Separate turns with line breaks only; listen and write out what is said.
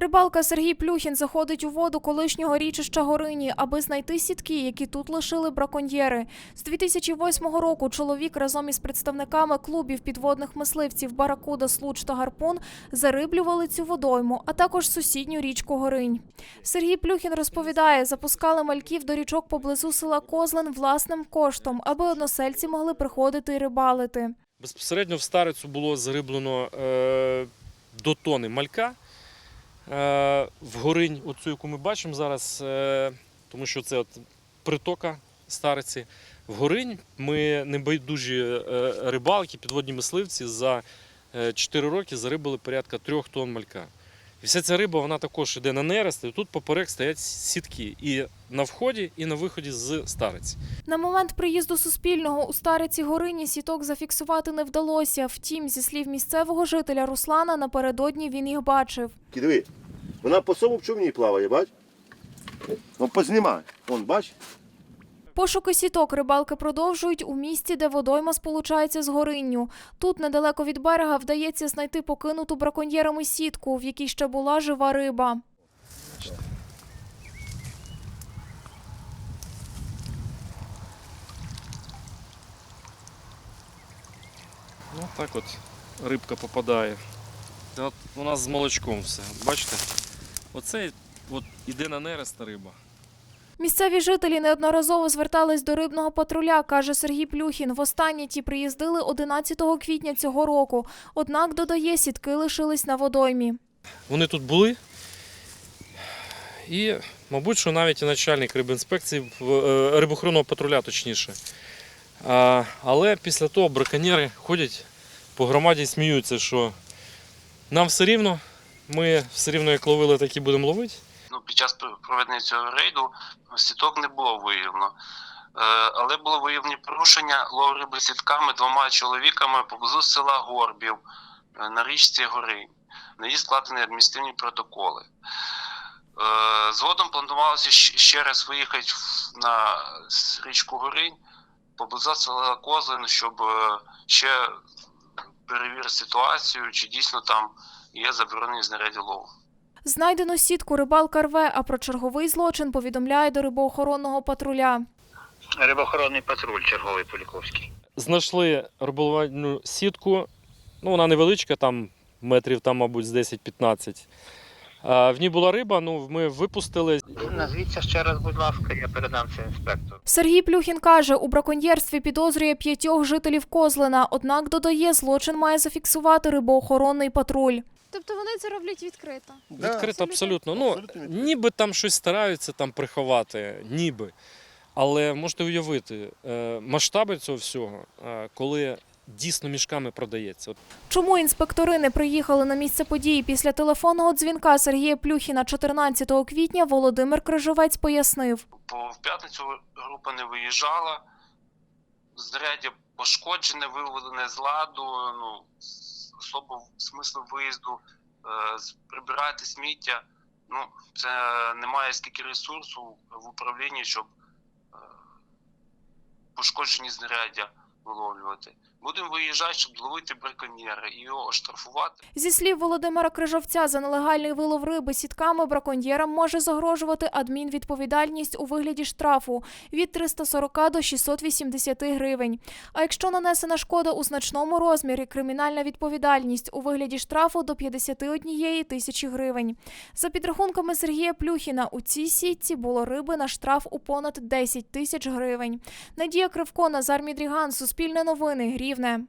Рибалка Сергій Плюхін заходить у воду колишнього річища Горині, аби знайти сітки, які тут лишили браконьєри. З 2008 року чоловік разом із представниками клубів підводних мисливців Баракуда, Случ та Гарпун зариблювали цю водойму, а також сусідню річку Горинь. Сергій Плюхін розповідає, запускали мальків до річок поблизу села Козлин власним коштом, аби односельці могли приходити і рибалити.
Безпосередньо в старицю було зариблено е, до тони малька. Е, в горинь, оцю, яку ми бачимо зараз, е, тому що це от притока стариці. В горинь ми небайдужі е, рибалки, підводні мисливці за 4 роки зарибали порядка 3 тонн малька. І вся ця риба вона також йде на нерест, і тут поперек стоять сітки і на вході, і на виході з стариці.
На момент приїзду Суспільного у Стариці Горині сіток зафіксувати не вдалося. Втім, зі слів місцевого жителя Руслана, напередодні він їх бачив.
Диви, вона по всьому човні плаває, бач? Ну, познімай. Вон, бач?
Пошуки сіток рибалки продовжують у місті, де водойма сполучається з горинню. Тут, недалеко від берега, вдається знайти покинуту браконьєрами сітку, в якій ще була жива риба.
Ну так от рибка попадає. От у нас з молочком все. Бачите? Оце от іде на нерест риба.
Місцеві жителі неодноразово звертались до рибного патруля, каже Сергій Плюхін. Востаннє ті приїздили 11 квітня цього року. Однак, додає, сітки лишились на водоймі.
Вони тут були. І, мабуть, що навіть і начальник рибінспекції, е, рибохоронного патруля, точніше. Але після того браконьєри ходять по громаді і сміються, що нам все рівно, ми все рівно як ловили, так і будемо ловити.
Під час проведення цього рейду сіток не було виявлено. Е, Але було виявлені порушення лов сітками двома чоловіками поблизу села Горбів е, на річці Горинь. На її складені адміністративні протоколи. Е, Згодом планувалося ще раз виїхати на річку Горинь поблизу села Козлин, щоб ще перевірити ситуацію, чи дійсно там є заборонені знаряді лову.
Знайдено сітку рибалка рве, а про черговий злочин повідомляє до рибоохоронного патруля.
Рибоохоронний патруль черговий Поліковський.
Знайшли риболовальну сітку. Ну, вона невеличка, там метрів, там, мабуть, з 10-15. А, В ній була риба, ну, ми випустили.
Назвіться ще раз, будь ласка, я передам це інспектору.
Сергій Плюхін каже, у браконьєрстві підозрює п'ятьох жителів Козлина, однак додає, злочин має зафіксувати рибоохоронний патруль.
Тобто вони це роблять відкрито.
Відкрито абсолютно. Ну,
Абсолютно
ніби там щось стараються там приховати, ніби. Але можете уявити е, масштаби цього всього, е, коли дійсно мішками продається.
Чому інспектори не приїхали на місце події після телефонного дзвінка Сергія Плюхіна 14 квітня, Володимир Крижовець пояснив.
По в п'ятницю група не виїжджала. Знаряддя пошкоджене, виведене з ладу. Ну, особо смислу виїзду е, прибирати сміття. Ну, це немає скільки ресурсу в управлінні, щоб е, пошкоджені знаряддя виловлювати. Будемо виїжджати, щоб ловити браконьєра і його оштрафувати.
Зі слів Володимира Крижовця, за нелегальний вилов риби сітками браконьєрам може загрожувати адмінвідповідальність у вигляді штрафу від 340 до 680 гривень. А якщо нанесена шкода у значному розмірі, кримінальна відповідальність у вигляді штрафу до 51 тисячі гривень. За підрахунками Сергія Плюхіна, у цій сітці було риби на штраф у понад 10 тисяч гривень. Надія Кривко, Назар Мідріган, Суспільне новини, Рівне.